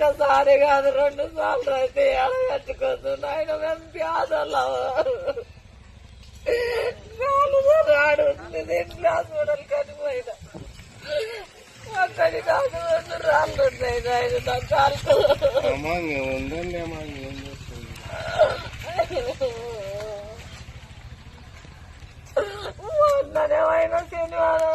ఒక్కసారి కాదు రెండు సార్లు అయితే ఎడగట్టుకోదు. నాయన మేము పేదలం నాలుగు రాడు ఇంట్లో హాస్పిటల్ కనిపోయిన. అక్కడి నాకు రెండు రాళ్ళు ఉన్నాయి నాయన నా ఇంకేం చేస్తుంది? మొన్ననేమైనా శనివారం.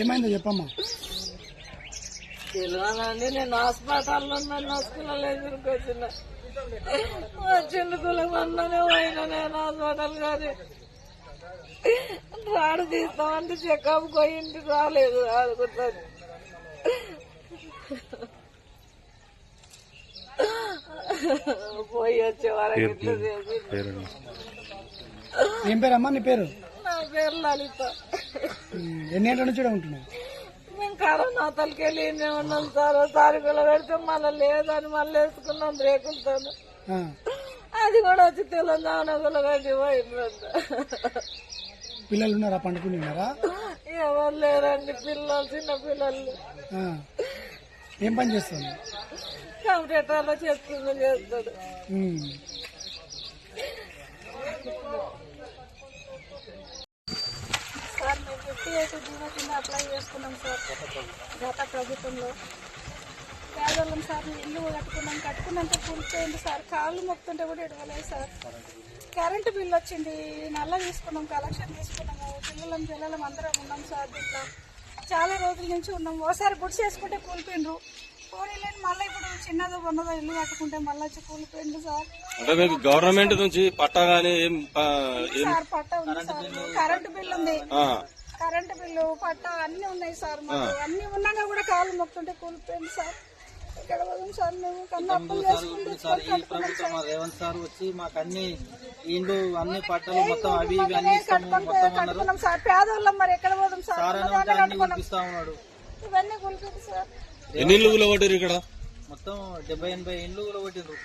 ఏమైందో చెప్పమ్మా. తెలియనండి నేను హాస్పిటల్లో ఉన్నాను హాస్పిటల్ ఎదురుకు వచ్చిన. చిన్నకుల మొన్ననే పోయినా నేను హాస్పిటల్ కానీ రాడు తీస్తామంటే చెకప్ పోయింటి రాలేదు అనుకుంటాను పోయి వచ్చే వరకు ఇట్లా చేసి. పేరండి ఏం పేరమ్మా నీ పేరు? నా పేరు లలిత. ఎన్ని ఏళ్ళ నుంచి ఉంటున్నావు? మేము కరోనా తలకెళ్ళి ఈయనే ఉన్నాం సార్? తారీఖులో పెడితే మళ్ళీ లేదని మళ్ళీ వేసుకున్నాం రేకులతో ఆ, అది కూడా వచ్చి తెలంగాణలో కట్టి పోయిందంట పిల్లలు ఉన్నారా? పండుకుని ఉన్నారా? ఎవరు లేరండి పిల్లలు చిన్న పిల్లలు. ఏం పని చేస్తాను? కంప్యూటర్లో చెప్తుంది చేస్తాడు ఉమ్, సార్ మేము ఫిఫ్టీ ఎయిట్ జీవో కింద అప్లై చేసుకున్నాం సార్. గత ప్రభుత్వంలో. పేదవాళ్ళం సార్ ఇల్లు కట్టుకున్నాం. కట్టుకున్నంత కూలిపోయింది సార్. కాళ్ళు మొక్కుతుంటే కూడా ఎడవలేదు సార్. కరెంటు బిల్ వచ్చింది. నల్ల తీసుకున్నాం కలెక్షన్ తీసుకున్నాము. పిల్లలం పిల్లలం అందరం ఉన్నాం సార్ దీంట్లో. చాలా రోజుల నుంచి ఉన్నాం. ఓసారి గుడి చేసుకుంటే కూలిపోయిండ్రు. పోనీలేని మళ్ళీ ఇప్పుడు చిన్నదో ఉన్నదో ఇల్లు కట్టుకుంటే మళ్ళీ వచ్చి కూలిపోయిండు సార్. అంటే మీకు గవర్నమెంట్ నుంచి పట్టా గానీ ఏం సార్ పట్ట ఉంది సార్. కరెంటు బిల్ ఉంది. కరెంటు బిల్లు పట్ట అన్ని ఉన్నాయి సార్ మాకు. అన్ని ఉన్నాగా కూడా కాలు మొక్కుంటే కూలిపోయింది సార్. ఇక్కడ పోదాం సార్ మేము. చేసుకుంటే సార్. ఈ ప్రభుత్వం మా రేవంత్ సార్ వచ్చి మాకు అన్ని ఇండ్లు అన్ని పట్టాలు మొత్తం అవి ఇవి అన్ని ఇస్తాము మొత్తం అన్నారు. కట్టుకున్నాం సార్. పేదవాళ్ళం మరి ఎక్కడ పోదాం సార్? సార్ అని ఉంటే అన్ని కురిపిస్తా ఉన్నాడు. ఇవన్నీ కూలిపోయింది సార్. ఎన్ని ఇల్లు కూలగొట్టారు ఇక్కడ? మొత్తం డెబ్బై ఎనభై ఇండ్లు కూడా కొట్టిండ్రు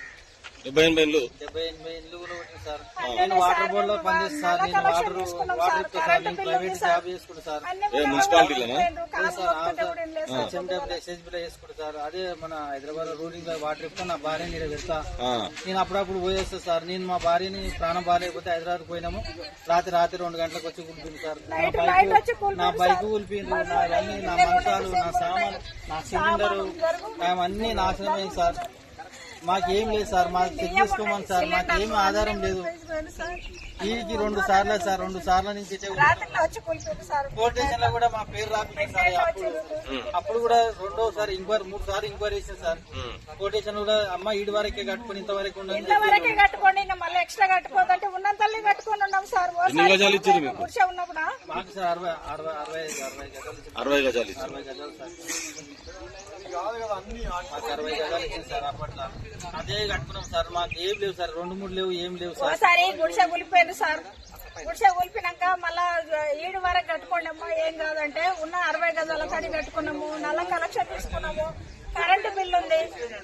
డెబ్బై ఎనభై ఇల్లు డెబ్బై ఎనభై ఇండ్లు కూడా సార్. నేను వాటర్ బోర్డ్లో పనిచేస్తాను సార్. నేను వాటర్ వాటర్ ఇస్తా సార్ నేను ప్రైవేట్ జాబ్ చేసుకుంటా సార్. అన్ని మున్సిపాలిటీలోనా? సార్ హెచ్ఎండబ్ల్యూ ఎస్ఎస్బీలో చేసుకుంటా సార్. అదే మన హైదరాబాద్ రూలింగ్లో వాటర్ ఇస్తా నా ఆ, నేను అప్పుడప్పుడు పోయేస్తా సార్. నేను మా భార్యని ప్రాణం బాగాలేకపోతే హైదరాబాద్ పోయినాము. రాత్రి రాత్రి రెండు గంటలకు వచ్చి కూలిపోయింది సార్. నా బైక్ నా బైక్ కూలిపోయింది. నా అన్ని నా మంచాలు నా సామాన్ నా సిలిండరు అవన్నీ నాశనమైంది సార్. మాకేం లేదు సార్ మాకు చెక్ చేసుకోమని సార్ మాకేం ఆధారం లేదు. వీరికి రెండు సార్లు సార్ రెండు సార్ల నుంచి కోటేషన్లో కూడా మా పేరు రాకపోయింది సార్ అప్పుడు. అప్పుడు కూడా రెండోసారి ఇంక్వైరీ మూడు సార్లు ఇంక్వైరీ చేశారు సార్. కోటేషన్ కూడా అమ్మ ఈడి వరకే కట్టుకుని కట్టుకోండి మళ్ళీ ఎక్స్ట్రా కట్టుకోదంటే ఉన్నంతల్లే కట్టుకొని ఉన్నాం సార్. ఉన్నప్పుడు? మాకు సార్ అరవై అరవై అరవై ఐదు అరవై గజాలు ఇచ్చింది. అరవై గజాలు ఇచ్చారు అరవై గజాలు సార్ మాకు అరవై గజాలు ఇచ్చింది సార్ అప్పట్లో. అదే కట్టుకున్నాం సార్ మాకు ఏం లేవు సార్ రెండు మూడు లేవు ఏం లేవు సార్. ఒకసారి గుడిసె కూలిపోయింది సార్. గుడిసె కూలిపోయినాక మళ్ళా ఏడు వరకు కట్టుకోండి అమ్మా ఏం కాదంటే ఉన్న అరవై గజాల కడి కట్టుకున్నాము నల్ల కలెక్షన్ తీసుకున్నాము కరెంటు బిల్లు ఉంది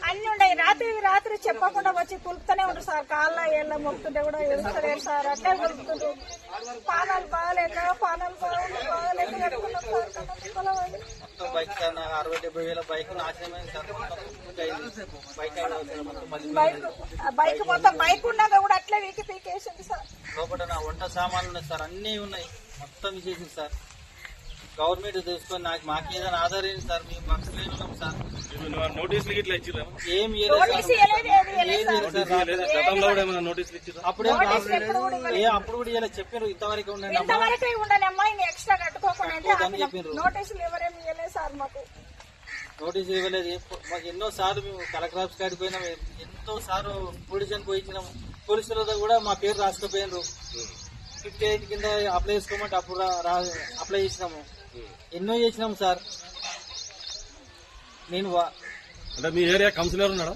అన్ని ఉన్నాయి. రాత్రి రాత్రి చెప్పకుండా వచ్చి కులుపుతూనే ఉంటారు సార్. కాళ్ళ ఏళ్ళ మొక్కుతుంటే కూడా ఎదుగుతలేరు సార్. అట్లే పానాలు బాగాలేక పానాలు బాగాలేక బాగాలేక కట్టుకున్నాం సార్ కన్నా పొలం అది. మొత్తం బైక్ నాకు అరవై డెబ్బై వేల బైక్ అయింది. బైక్ బైక్ మొత్తం బైక్ ఉన్నాక కూడా అట్లే వీకి పీకేసింది సార్. లోపల నా వంట సామాన్లు ఉన్నాయి సార్ అన్నీ ఉన్నాయి. మొత్తం ఇచ్చేసింది సార్. గవర్నమెంట్ చూసుకొని నాకు మాకు ఏదైనా ఆధారం సార్? మేము మాకు ఉన్నాం సార్. నోటీసులు ఇట్లా ఇచ్చిరా ఏం గతంలో కూడా ఏమైనా నోటీసులు ఇచ్చిరా అప్పుడే ఏ అప్పుడు కూడా ఇలా చెప్పారు ఇంతవరకు ఉండండి అమ్మా. ఇంతవరకే ఉండనమ్మా ఇంకా ఎక్స్ట్రా కట్టుకోకుండా అంటే కట్టుకోదని ఆపినాం. చెప్పిర్రు. నోటీసులు ఎవరేమి ఇవ్వలేదు సార్ మాకు. నోటీస్ ఇవ్వలేదు. ఎప్పు- మాకు ఎన్నో సార్లు మేము కలెక్టర్ ఆఫీస్ కాడికి పోయినాం ఎంతో సార్లు పోలీసులు పోయించినాం. పోలీసులతో కూడా మా పేరు రాసుకుపోయినారు ఫిఫ్టీ ఎయిట్ కింద అప్లై చేసుకోమంటే అప్పుడు అప్లై చేసినాము. ఎన్నో చేసినాము సార్. నేను వా- అంటే మీ ఏరియా కౌన్సిలర్ ఉన్నాడా?